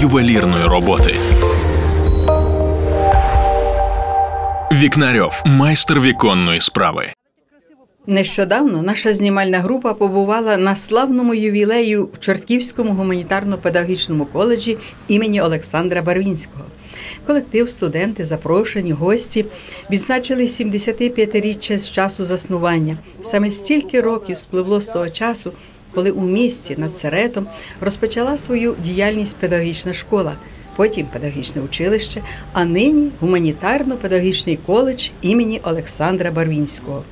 Ювелірної роботи. Вікнарьов майстер віконної справи. Нещодавно наша знімальна група побувала на славному ювілею в Чортківському гуманітарно-педагогічному коледжі імені Олександра Барвінського. Колектив, студенти, запрошені, гості відзначили 75-річчя з часу заснування. Саме стільки років спливло з того часу, коли у місті над Серетом розпочала свою діяльність педагогічна школа. Потім педагогічне училище, а нині гуманітарно-педагогічний коледж імені Олександра Барвінського.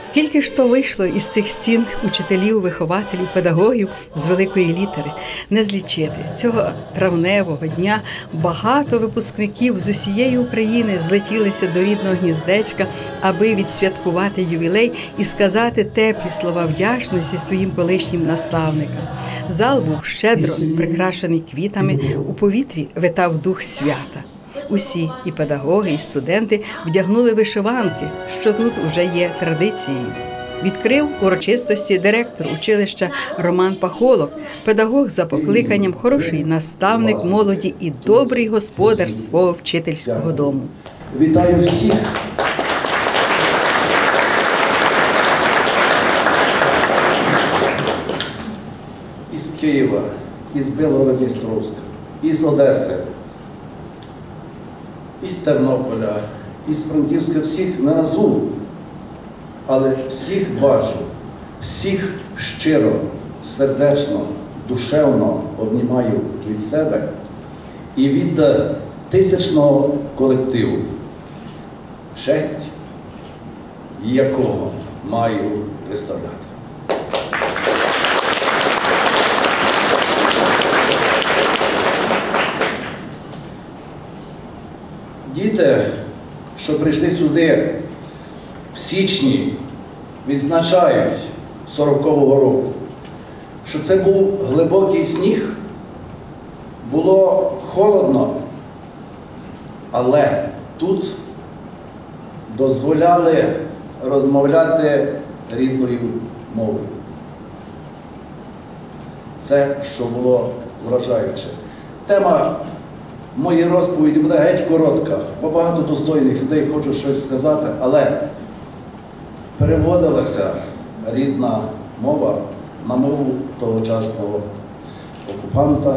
Скільки ж то вийшло із цих стін учителів, вихователів, педагогів з великої літери не злічити цього травневого дня. Багато випускників з усієї України злетілися до рідного гніздечка, аби відсвяткувати ювілей і сказати теплі слова вдячності своїм колишнім наставникам. Зал був щедро прикрашений квітами. У повітрі витав дух свята. Усі і педагоги, і студенти вдягнули вишиванки, що тут уже є традицією. Відкрив урочистості директор училища Роман Пахолок, педагог за покликанням, хороший наставник молоді і добрий господар свого вчительського дому. Вітаю всіх. Із Києва, із Білгород-Дністровська, із Одеси, із Тернополя, із Франківська, всіх не разу, але всіх бачу, всіх щиро, сердечно, душевно обнімаю від себе і від тисячного колективу, честь якого маю представляти. Діти, що прийшли сюди в січні, відзначають 40-го року, що це був глибокий сніг, було холодно, але тут дозволяли розмовляти рідною мовою. Це, що було вражаюче. Тема моєї розповіді буде геть коротка, бо багато достойних людей хочу щось сказати, але переводилася рідна мова на мову тогочасного окупанта,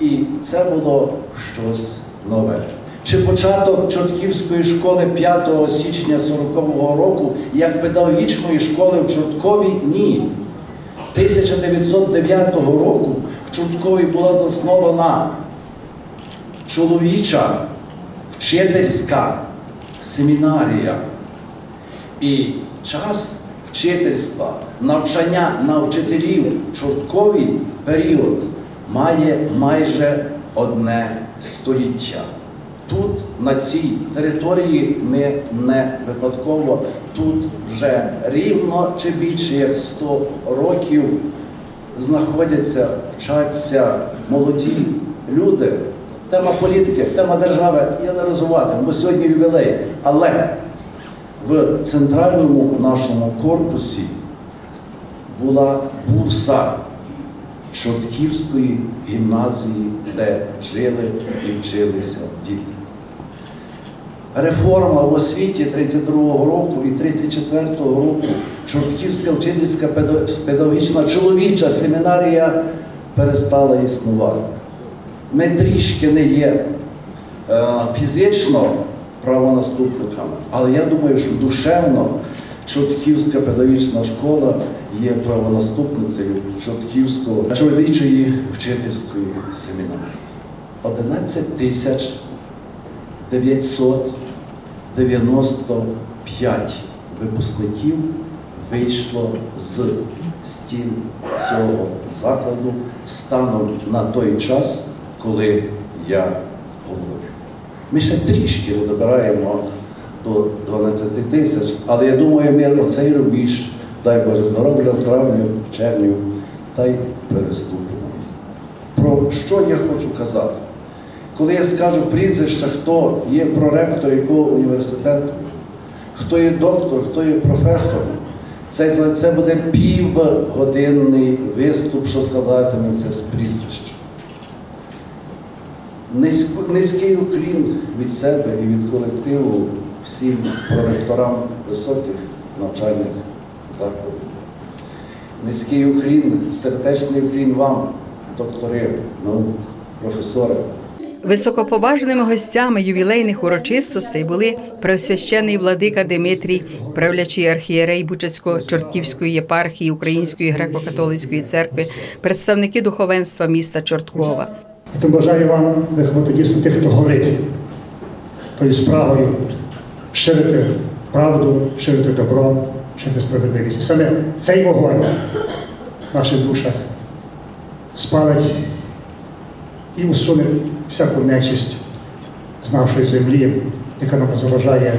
і це було щось нове. Чи початок Чортківської школи 5 січня 40-го року як педагогічної школи в Чорткові? Ні. 1909 року в Чорткові була заснована чоловіча вчительська семінарія. І час вчительства, навчання на вчителів в Чортковій період має майже одне століття. Тут, на цій території, ми не випадково, тут вже рівно чи більше як 100 років знаходяться, вчаться молоді люди. Тема політики, тема держави я не розвивати, бо сьогодні ювілей. Але в центральному нашому корпусі була бурса Чортківської гімназії, де жили і вчилися діти. Реформа в освіті 32-го року і 34-го року Чортківська вчительська педагогічна чоловіча семінарія перестала існувати. Ми трішки не є е, фізично правонаступниками, але я думаю, що душевно Чортківська педагогічна школа є правонаступницею Чортківської чоловічої вчительської семінарії. 11 тисяч 995 випускників вийшло з стін цього закладу станом на той час, коли я говорю. Ми ще трішки добираємо до 12 тисяч, але я думаю, ми оцей рубіж, дай Боже здоров'я, в травню, в червню, та й переступимо. Про що я хочу казати? Коли я скажу прізвище, хто є проректор якого університету, хто є доктор, хто є професор, це, це буде півгодинний виступ, що складатиметься з прізвища. Низький уклін від себе і від колективу всім проректорам високих навчальних закладів. Низький уклін, сердечний уклін вам, доктори наук, професори. Високоповажними гостями ювілейних урочистостей були преосвящений владика Димитрій, правлячий архієрей Бучацько-Чортківської єпархії Української греко-католицької церкви, представники духовенства міста Чорткова. Я тому бажаю вам виховати дійсно тих, хто горить тою справою, ширити правду, ширити добро, ширити справедливість. І саме цей вогонь в наших душах спалить і усуне всяку нечисть з нашої землі, яка нам заважає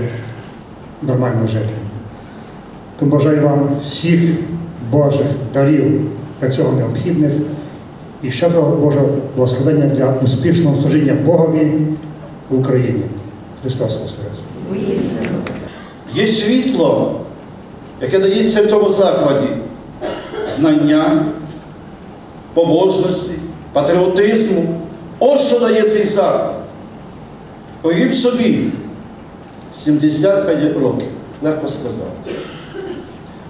нормально жити. Тому бажаю вам всіх Божих дарів для цього необхідних і щедрого Божого благословення для успішного служіння Богові в Україні. Христос Воскрес! Є світло, яке дається в цьому закладі. Знання, побожності, патріотизму. Ось що дає цей заклад. Уявіть собі, 75 років, легко сказати.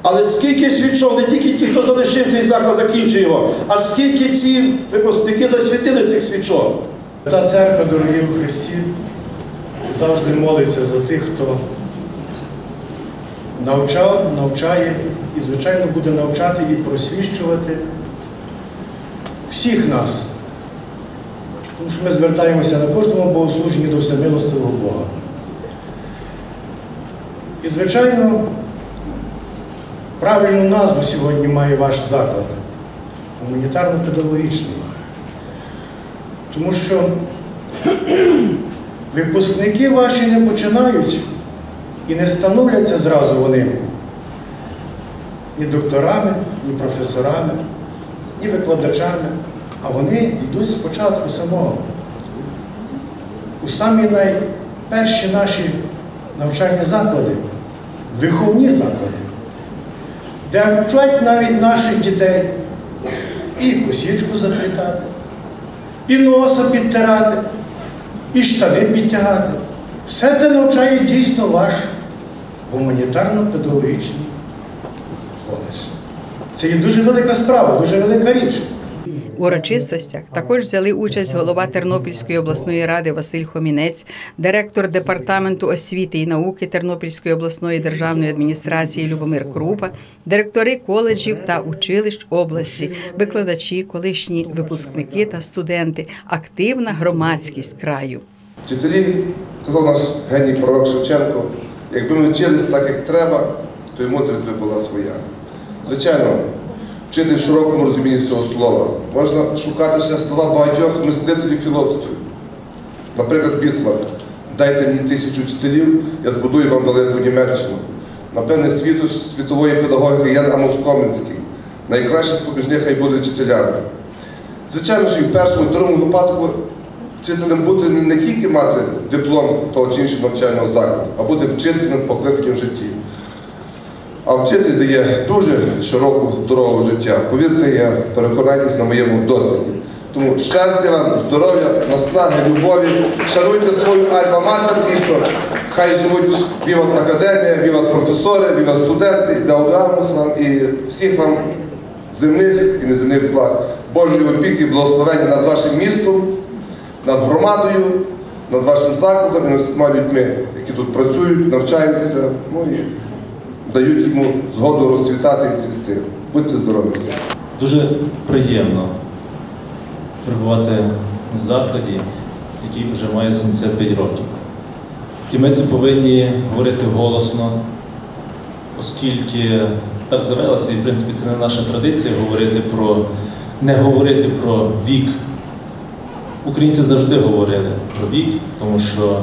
Але скільки свічок, не тільки ті, хто залишив цей заклад, закінчив його, а скільки ці випускники засвітили цих свічок. Та церква, дорогі у Христі, завжди молиться за тих, хто навчав, навчає і, звичайно, буде навчати і просвіщувати всіх нас. Тому що ми звертаємося на кожному богослуженні до всемилостивого Бога. І, звичайно, правильну назву сьогодні має ваш заклад гуманітарно-педагогічний. Тому що випускники ваші не починають і не становляться зразу вони ні докторами, ні професорами, ні викладачами, а вони йдуть спочатку самого. У самі найперші наші навчальні заклади, виховні заклади, де вчать навіть наших дітей і косічку заплітати, і носа підтирати, і штани підтягати. Все це навчає дійсно ваш гуманітарно-педагогічний коледж. Це є дуже велика справа, дуже велика річ. Урочистостях також взяли участь голова Тернопільської обласної ради Василь Хомінець, директор департаменту освіти і науки Тернопільської обласної державної адміністрації Любомир Крупа, директори коледжів та училищ області, викладачі, колишні випускники та студенти, активна громадськість краю. Вчителі, казав наш геній пророк Шевченко, якби ми вчились так, як треба, то й мудрість би була своя. Звичайно, вчити в широкому розумінні цього слова. Можна шукати ще слова багатьох мислителів філософів. Наприклад, Бісмарк. Дайте мені тисячу вчителів, я збудую вам далеку Німеччину. Напевне, світу світової педагогіки Ян Амос Коменський. Найкраще з хай будуть вчителями. Звичайно, що і в першому, і другому випадку вчителем бути не тільки мати диплом того чи іншого навчального закладу, а бути вчителем покликанням в житті. А вчитель дає дуже широку дорогу життя. Повірте, я переконайтесь на моєму досвіді. Тому щастя вам, здоров'я, наснаги, любові, шануйте свою альма-матер, дійсно, хай живуть віват академія, віват професори, віват студенти, даудамус вам і всіх вам земних і неземних благ. Божої опіки, благословення над вашим містом, над громадою, над вашим закладом і над всіма людьми, які тут працюють, навчаються, ну і дають йому згоду розцвітати і цвісти. Будьте здорові всі. Дуже приємно перебувати в закладі, який вже має 75 років. І ми це повинні говорити голосно, оскільки так завелося, і в принципі це не наша традиція говорити про не говорити про вік. Українці завжди говорили про вік, тому що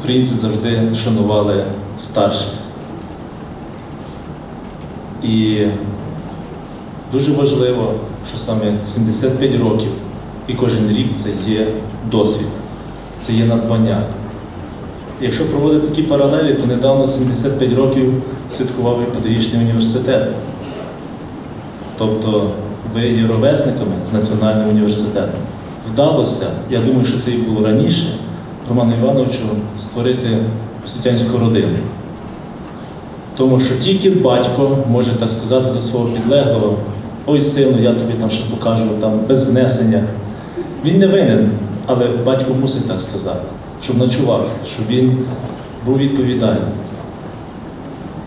українці завжди шанували старших. І дуже важливо, що саме 75 років і кожен рік це є досвід, це є надбання. Якщо проводити такі паралелі, то недавно 75 років святкував і педагогічний університет. Тобто ви є ровесниками з Національним університетом. вдалося, я думаю, що це і було раніше, Роману Івановичу створити освітянську родину. Тому що тільки батько може так сказати до свого підлеглого, ой, сину, я тобі там ще покажу там, без внесення. Він не винен, але батько мусить так сказати, щоб ночувався, щоб він був відповідальний.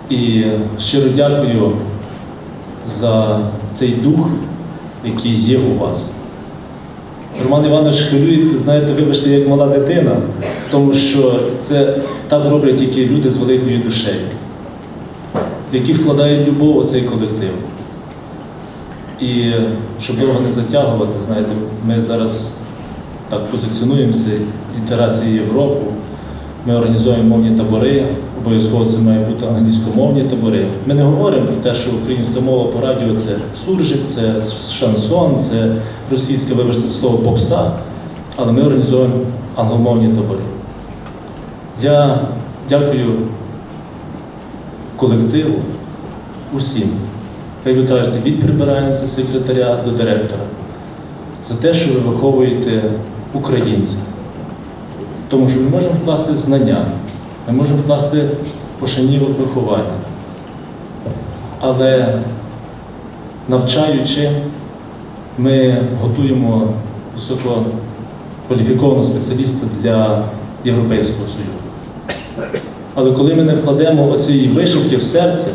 І щиро дякую за цей дух, який є у вас. Роман Іванович хвилюється, знаєте, вибачте, як мала дитина, тому що це так роблять тільки люди з великою душею, які вкладають любов у цей колектив. І щоб довго не затягувати, знаєте, ми зараз так позиціонуємося інтеграції Європу. Ми організуємо мовні табори, обов'язково це має бути англійськомовні табори. Ми не говоримо про те, що українська мова по радіо це суржик, це шансон, це російське, вибачте, слово попса, але ми організуємо англомовні табори. Я дякую колективу усім. Як ви кажете, від прибиральниці секретаря до директора за те, що ви виховуєте українців. Тому що ми можемо вкласти знання, ми можемо вкласти пошанів виховання. Але навчаючи, ми готуємо висококваліфікованого спеціаліста для Європейського Союзу. Але коли ми не вкладемо оцієї вишивки в серце,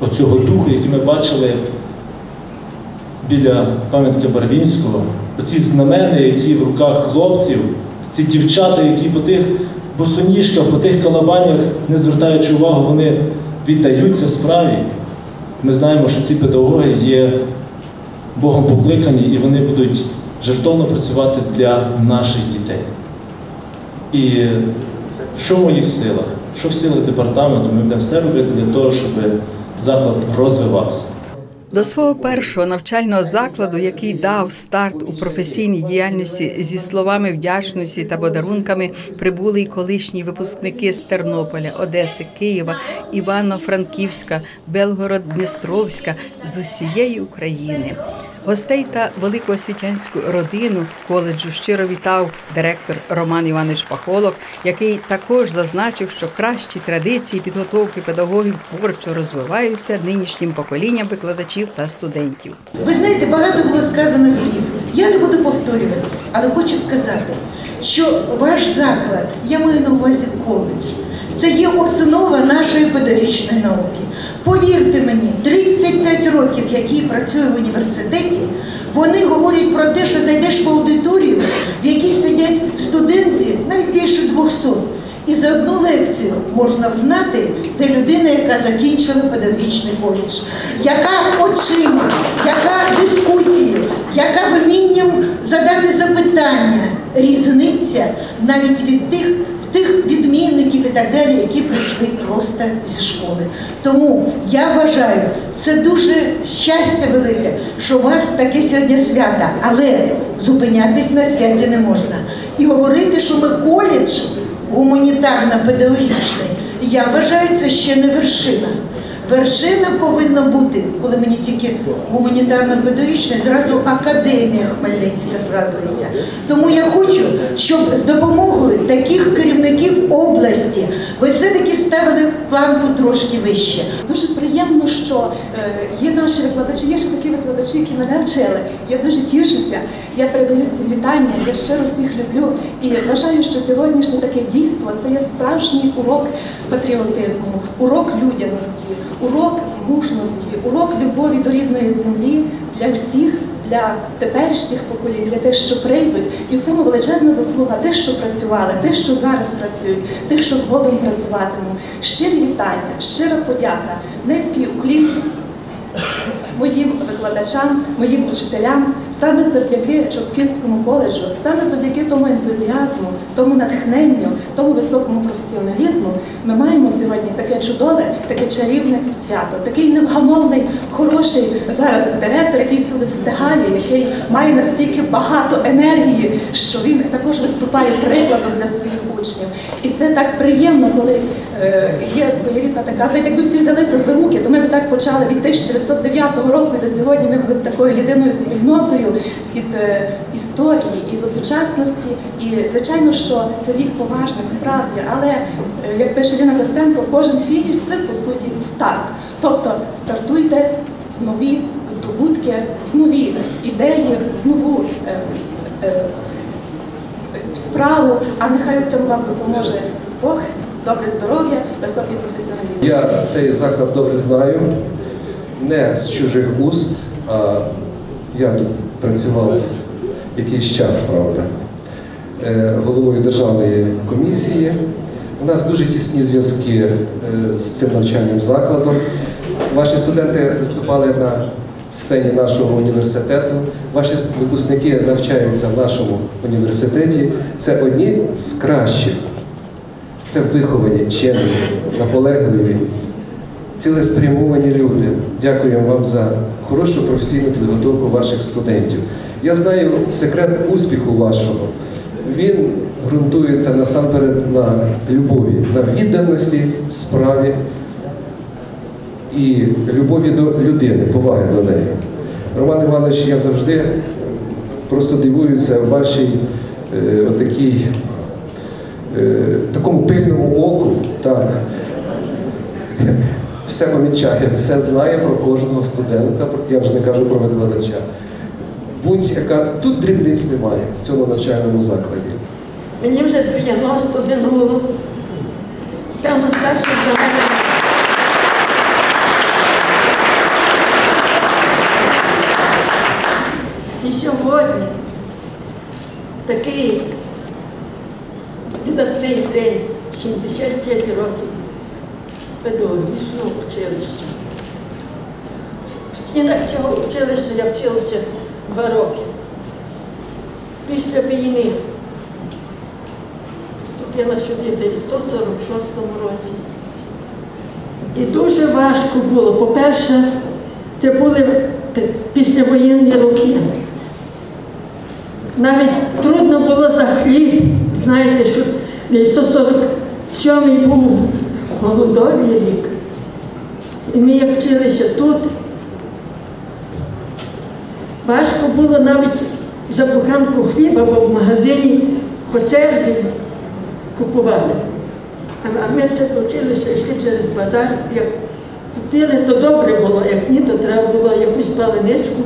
оцього духу, який ми бачили біля пам'ятника Барвінського, оці знамени, які в руках хлопців, ці дівчата, які по тих босоніжках, по тих калабанях, не звертаючи увагу, вони віддаються справі. Ми знаємо, що ці педагоги є Богом покликані і вони будуть жертовно працювати для наших дітей. І що в моїх силах, що в силах департаменту, ми будемо все робити для того, щоб заклад розвивався. До свого першого навчального закладу, який дав старт у професійній діяльності зі словами вдячності та подарунками, прибули й колишні випускники з Тернополя, Одеси, Києва, Івано-Франківська, Белгород-Дністровська з усієї України. Гостей та велику освітянську родину коледжу щиро вітав директор Роман Іванович Пахолок, який також зазначив, що кращі традиції підготовки педагогів творчо розвиваються нинішнім поколінням викладачів та студентів. Ви знаєте, багато було сказано слів. Я не буду повторюватись, але хочу сказати, що ваш заклад, я маю на увазі коледж, це є основа нашої педагогічної науки. Повірте мені, 35 років, які працюю в університеті, вони говорять про те, що зайдеш в аудиторію, в якій сидять студенти, навіть більше 200. І за одну лекцію можна взнати, де людина, яка закінчила педагогічний коледж, яка очима, яка дискусією, яка вмінням задати запитання, різниця навіть від тих, тих відмінників і так далі, які прийшли просто зі школи. Тому я вважаю, це дуже щастя велике, що у вас таке сьогодні свято, але зупинятись на святі не можна. І говорити, що ми коледж гуманітарно-педагогічний, я вважаю, це ще не вершина. Вершина повинна бути, коли мені тільки гуманітарно-педагогічний, зразу академія Хмельницька згадується. Тому я хочу, щоб з допомогою таких керівників області ви все-таки ставили планку трошки вище. Дуже приємно, що е, є наші викладачі, є ще такі викладачі, які мене вчили. Я дуже тішуся. Я передаю всім вітання, я щиро всіх люблю і вважаю, що сьогоднішнє таке дійство це є справжній урок патріотизму, урок людяності, урок мужності, урок любові до рідної землі для всіх. Для теперішніх поколінь, для тих, що прийдуть, і в цьому величезна заслуга тих, що працювали, тих, що зараз працюють, тих, що згодом працюватимуть. Щирі вітання, щира подяка, низький уклін моїм викладачам, моїм учителям, саме завдяки Чортківському коледжу, саме завдяки тому ентузіазму, тому натхненню, тому високому професіоналізму, ми маємо сьогодні таке чудове, таке чарівне свято, такий невгамовний, хороший зараз директор, який всюди встигає, який має настільки багато енергії, що він також виступає прикладом для своїх учнів. І це так приємно, коли е, є своєрідна така, знаєте, якби всі взялися за руки, то ми б так почали від 1909 року і до сьогодні ми були б такою єдиною спільнотою від е, історії і до сучасності. І звичайно, що це вік поважний, справді, але е, як пише Ліна Костенко, кожен фініш це по суті старт. Тобто стартуйте в нові здобутки, в нові ідеї, в нову е, справу, а нехай у цьому вам допоможе Бог, добре здоров'я, високий професіоналізм. Я цей заклад добре знаю, не з чужих уст, а я тут працював якийсь час, правда, е, головою державної комісії. У нас дуже тісні зв'язки е, з цим навчальним закладом. Ваші студенти виступали на сцені нашого університету. Ваші випускники навчаються в нашому університеті. Це одні з кращих. Це виховані, чемні, наполегливі, цілеспрямовані люди. Дякуємо вам за хорошу професійну підготовку ваших студентів. Я знаю секрет успіху вашого. Він ґрунтується насамперед на любові, на відданості справі і любові до людини, поваги до неї. Роман Іванович, я завжди просто дивуюся вашій е, отакій е, такому пильному оку, так, все помічає, все знає про кожного студента, я вже не кажу про викладача. Будь-яка тут дрібниць немає в цьому навчальному закладі. Мені вже 90 минуло. Певно, старше за мене. І сьогодні такий видатний день, 75 років педагогічного училища. В стінах цього училища я вчилася два роки. Після війни вступила сюди в 1946 році. І дуже важко було. По-перше, це були післявоєнні роки. Навіть трудно було за хліб. Знаєте, що 947 був голодовий рік. І ми як вчилися тут. Важко було навіть за буханку хліба, бо в магазині по черзі купували. А ми тут вчилися, йшли через базар. Як купили, то добре було, як ні, то треба було якусь паленичку.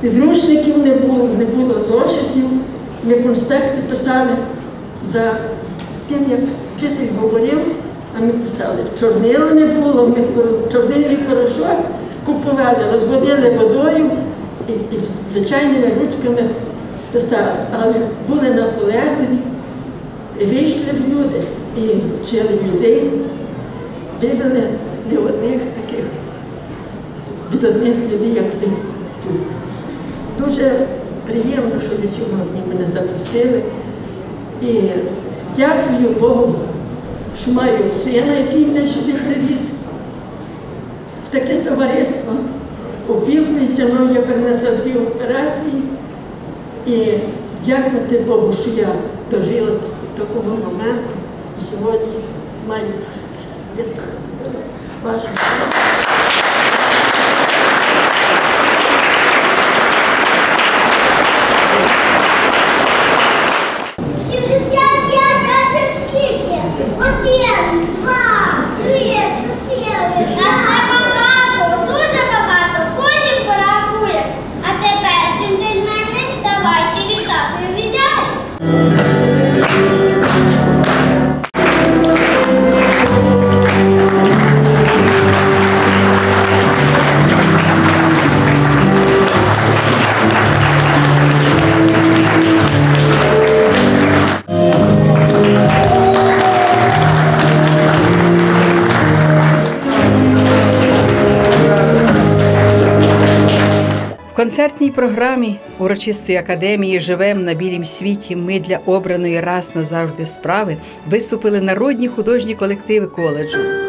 Підручників не було, не було зошитів. Ми конспекти писали за тим, як вчитель говорив, а ми писали. Чорнила не було, ми чорнильний порошок купували, розводили водою і, і звичайними ручками писали. Але були наполегливі, вийшли в люди і вчили людей, вивели не одних таких видатних людей, як ви тут. Дуже приємно, що ви сьогодні мене запросили. І дякую Богу, що маю сина, який мене сюди привіз. В таке товариство опікується, мною я перенесла дві операції. І дякувати Богу, що я дожила до такого моменту. І сьогодні маю ваше. Концертній програмі урочистої академії Живем на білім світі. Ми для обраної раз назавжди справи виступили народні художні колективи коледжу.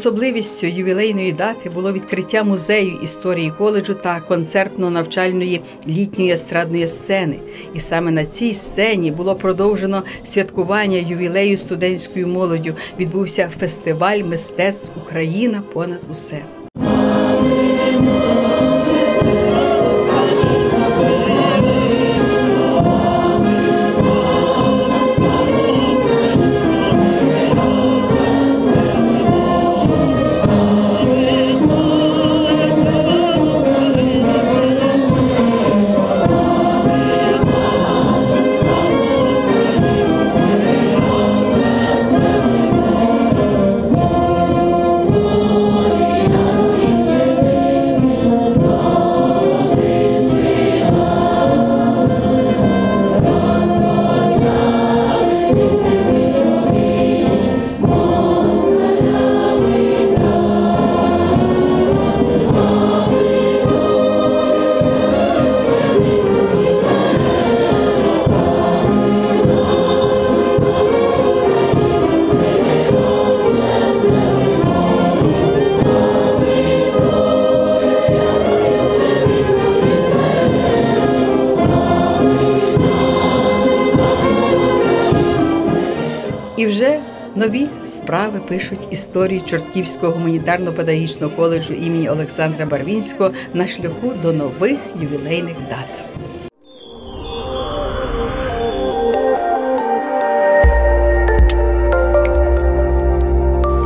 Особливістю ювілейної дати було відкриття музею історії коледжу та концертно-навчальної літньої естрадної сцени. І саме на цій сцені було продовжено святкування ювілею студентською молоддю. Відбувся фестиваль мистецтв Україна понад усе. Справи пишуть історію Чортківського гуманітарно-педагогічного коледжу імені Олександра Барвінського на шляху до нових ювілейних дат.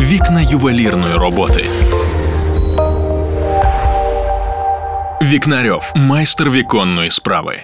Вікна ювелірної роботи. Вікнарьов майстер віконної справи.